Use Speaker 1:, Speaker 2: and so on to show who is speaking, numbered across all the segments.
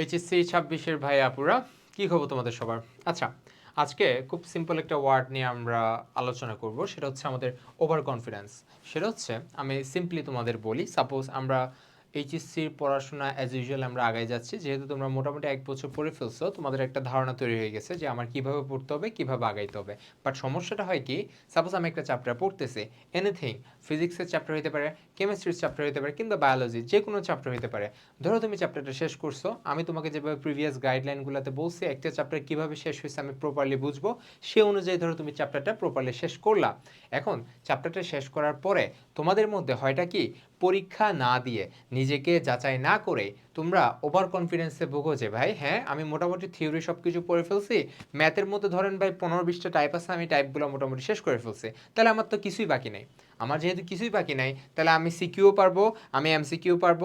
Speaker 1: HSC ছাব্বিশের ভাই আপুরা, কি খবর তোমাদের সবার? আচ্ছা আজকে খুব সিম্পল একটা ওয়ার্ড নিয়ে আমরা আলোচনা করব, সেটা হচ্ছে আমাদের ওভার কনফিডেন্স সেটা হচ্ছে, আমি সিম্পলি তোমাদের বলি সাপোজ আমরা এইচএসসির পড়াশোনা অ্যাজ ইউজুয়াল আমরা আগায় যাচ্ছি। যেহেতু তোমরা মোটামুটি এক বছর পড়ে ফেলছো, তোমাদের একটা ধারণা তৈরি হয়ে গেছে যে আমার কীভাবে পড়তে হবে, কীভাবে আগাইতে হবে। বাট সমস্যাটা হয় কি সাপোজ আমি একটা চ্যাপ্টার পড়তেছি এনিথিং ফিজিক্সের চ্যাপ্টার হতে পারে কেমিস্ট্রির চ্যাপ্টার হতে পারে, কিংবা বায়োলজি যে কোনো চ্যাপ্টার হতে পারে। ধরো তুমি চ্যাপ্টারটা শেষ করছ, আমি তোমাকে যেভাবে প্রিভিয়াস গাইডলাইনগুলোতে বলছি, একটা চ্যাপ্টার কীভাবে শেষ হয়েছে আমি প্রপারলি বুঝব, সে অনুযায়ী ধরো তুমি চ্যাপ্টারটা প্রপারলি শেষ করলা। এখন চ্যাপ্টারটা শেষ করার পরে তোমাদের মধ্যে হয়টা কি পরীক্ষা না দিয়ে নিজেকে যাচাই না করে তোমরা ওভার কনফিডেন্সে ভুগো যে, ভাই হ্যাঁ আমি মোটামুটি থিওরি সব কিছু পড়ে ফেলছি। ম্যাথের মধ্যে ধরেন ভাই, পনেরো বিশটা টাইপ আছে, আমি টাইপগুলো মোটামুটি শেষ করে ফেলছি। তাহলে আমার তো কিছুই বাকি নেই। আমার যেহেতু কিছুই বাকি নাই, তাহলে আমি সিকিউ পারব, আমি এমসিকিউ পারব।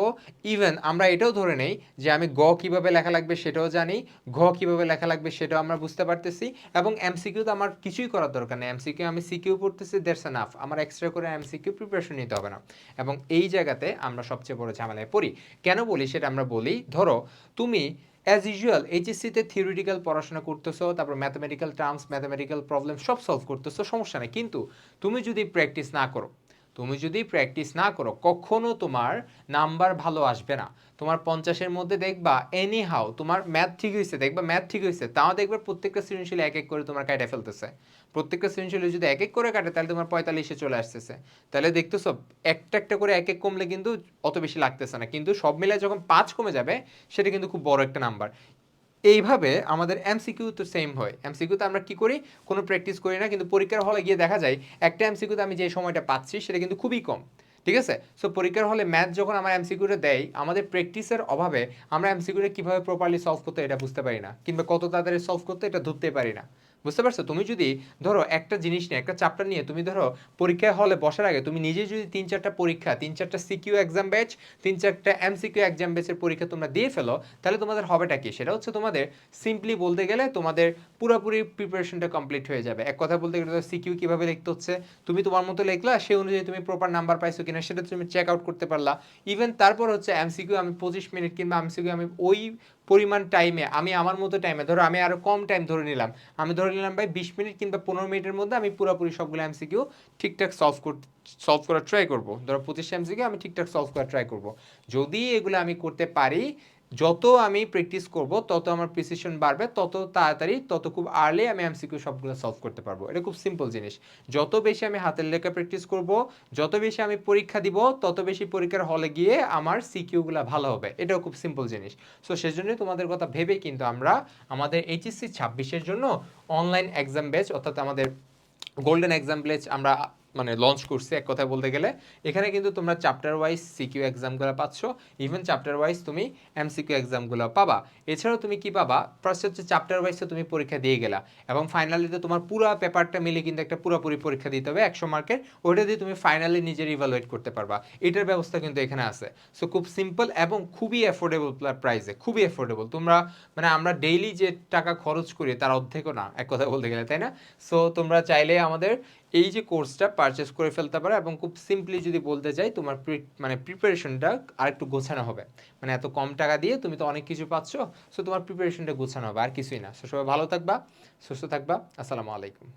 Speaker 1: ইভেন আমরা এটাও ধরে নেই যে আমি গ কীভাবে লেখা লাগবে সেটাও জানি, ঘ কীভাবে লেখা লাগবে সেটাও আমরা বুঝতে পারতেছি এবং এমসিকিউ তো আমার কিছুই করার দরকার নেই। এমসিকিউ আমি সিকিউ পড়তেছি দেড়স এনাফ আমার এক্সট্রা করে এমসিকিউ প্রিপারেশন নিতে হবে না। এবং এই জায়গাতে আমরা সবচেয়ে বড় ঝামেলায় পড়ি। কেন বলি সেটা আমরা বলি? ধরো, তুমি অ্যাজ ইউজুয়াল এইচএসসিতে থিওরিটিক্যাল পড়াশোনা করতেছো, তারপর ম্যাথামেটিক্যাল টার্মস ম্যাথামেটিক্যাল প্রবলেম সব সলভ করতেছো, সমস্যা নেই। কিন্তু তুমি যদি প্র্যাকটিস না করো তুমি যদি প্র্যাকটিস না করো, কখনো তোমার নাম্বার ভালো আসবে না। তোমার পঞ্চাশের মধ্যে দেখবা এনি হাউ তোমার ম্যাথ ঠিক হয়েছে দেখবা ম্যাথ ঠিক হয়েছে তাও দেখবে প্রত্যেকটা সৃজনশীল এক এক করে তোমার কাটে ফেলতেছে। প্রত্যেকটা সৃজনশীল যদি এক এক করে কাটে, তাহলে তোমার পঁয়তাল্লিশে চলে আসতেছে। তাহলে দেখতেছো, একটা একটা করে এক এক কমলে কিন্তু অত বেশি লাগতেছে না। কিন্তু সব মিলে যখন পাঁচ কমে যাবে, সেটা কিন্তু খুব বড় একটা নাম্বার এইভাবে আমাদের এমসিকিউ তো সেম হয়। এমসিকিউতে আমরা কি করি? কোনো প্র্যাকটিস করি না, কিন্তু পরীক্ষার হলে গিয়ে দেখা যায়, একটা এমসিকিউতে আমি যে সময়টা পাচ্ছি সেটা কিন্তু খুবই কম। ঠিক আছে? সো পরীক্ষার হলে ম্যাথ যখন আমার এমসিকিউটা দেয়, আমাদের প্র্যাকটিসের অভাবে আমরা এমসিকিউটা কীভাবে প্রপারলি সলভ করতে এটা বুঝতে পারি না, কিংবা কত তাড়াতাড়ি সলভ করতে এটা ধরতে পারি না। বুঝতে পারছ? তুমি যদি ধরো একটা জিনিস নিয়ে, একটা চ্যাপ্টার নিয়ে তুমি ধরো পরীক্ষায় হলে বসার আগে তুমি নিজে যদি তিন চারটা পরীক্ষা, তিন চারটা সিকিউ এক্সাম ব্যাচ তিন চারটা এমসিকিউ এক্সাম ব্যাচের পরীক্ষা তোমরা দিয়ে ফেলো, তাহলে তোমাদের হবেটা কি? সেটা হচ্ছে তোমাদের সিম্পলি বলতে গেলে তোমাদের পুরোপুরি প্রিপারেশনটা কমপ্লিট হয়ে যাবে। এক কথা বলতে গেলে সিকিউ কীভাবে লিখতে হচ্ছে? তুমি তোমার মতো লিখলা সেই অনুযায়ী তুমি প্রপার নাম্বার পাইছো কিনা, সেটা তুমি চেক আউট করতে পারলা। ইভেন তারপর হচ্ছে এমসিকিউ আমি পঁচিশ মিনিট কিংবা এমসিকিউ আমি ওই পরিমাণ টাইমে আমি আমার মতো টাইমে ধরো আমি আরও কম টাইম ধরে নিলাম, আমি ধরে নিলাম ভাই বিশ মিনিট কিংবা পনেরো মিনিটের মধ্যে আমি পুরোপুরি সবগুলো এমসিকিউ ঠিকঠাক সলভ কর সলভ করার ট্রাই করব। ধরো পঁচিশ এমসিকিউ আমি ঠিকঠাক সলভ করার ট্রাই করব। যদি এগুলো আমি করতে পারি যত আমি প্র্যাকটিস করব, তত আমার প্রিসিশন বাড়বে, তত তাড়াতাড়ি, তত খুব আর্লি আমি এমসিকিউ সবগুলো সলভ করতে পারব। এটা খুব সিম্পল জিনিস। যত বেশি আমি হাতের লেখা প্র্যাকটিস করব, যত বেশি আমি পরীক্ষা দিব, তত বেশি পরীক্ষার হলে গিয়ে আমার সিকিউগুলো ভালো হবে। এটাও খুব সিম্পল জিনিস। সো সেজন্যই তোমাদের কথা ভেবে কিন্তু আমরা আমাদের এইচএসসি ছাব্বিশের জন্য অনলাইন এক্সাম ব্যাচ অর্থাৎ আমাদের গোল্ডেন এক্সাম ব্যাচ আমরা মানে লঞ্চ করছে এক কথায় বলতে গেলে। এখানে কিন্তু তোমরা চ্যাপ্টার ওয়াইজ সিকিউ এক্সামগুলো পাচ্ছ ইভেন চ্যাপ্টার ওয়াইজ তুমি এমসিকিউ এক্সামগুলো পাবা। এছাড়াও তুমি কি পাবা? ফার্স্ট হচ্ছে চ্যাপ্টার ওয়াইজ তুমি পরীক্ষা দিয়ে গেলা, এবং ফাইনালি ফাইনালিতে তোমার পুরো পেপারটা মিলে কিন্তু একটা পুরোপুরি পরীক্ষা দিতে হবে, একশো মার্কের। ওইটা দিয়ে তুমি ফাইনালি নিজের ইভালুয়েট করতে পারবা। এটার ব্যবস্থা কিন্তু এখানে আছে। সো খুব সিম্পল এবং খুবই অ্যাফোর্ডেবল প্রাইসে খুবই অ্যাফোর্ডেবল তোমরা মানে আমরা ডেইলি যে টাকা খরচ করি, তার অর্ধেকও না, এক কথা বলতে গেলে, তাই না? সো তোমরা চাইলে আমাদের এই যে কোর্সটা পারচেস করে ফেলতে পারো এবং খুব সিম্পলি যদি বলতে চাই তোমার মানে প্রিপারেশনটা আর একটু গোছানো হবে। মানে এত কম টাকা দিয়ে তুমি তো অনেক কিছু পাচ্ছ সো তোমার প্রিপারেশনটা গোছানো হবে, আর কিছুই না। সো সবাই ভালো থাকবা, সুস্থ থাকবা, আসসালামু আলাইকুম।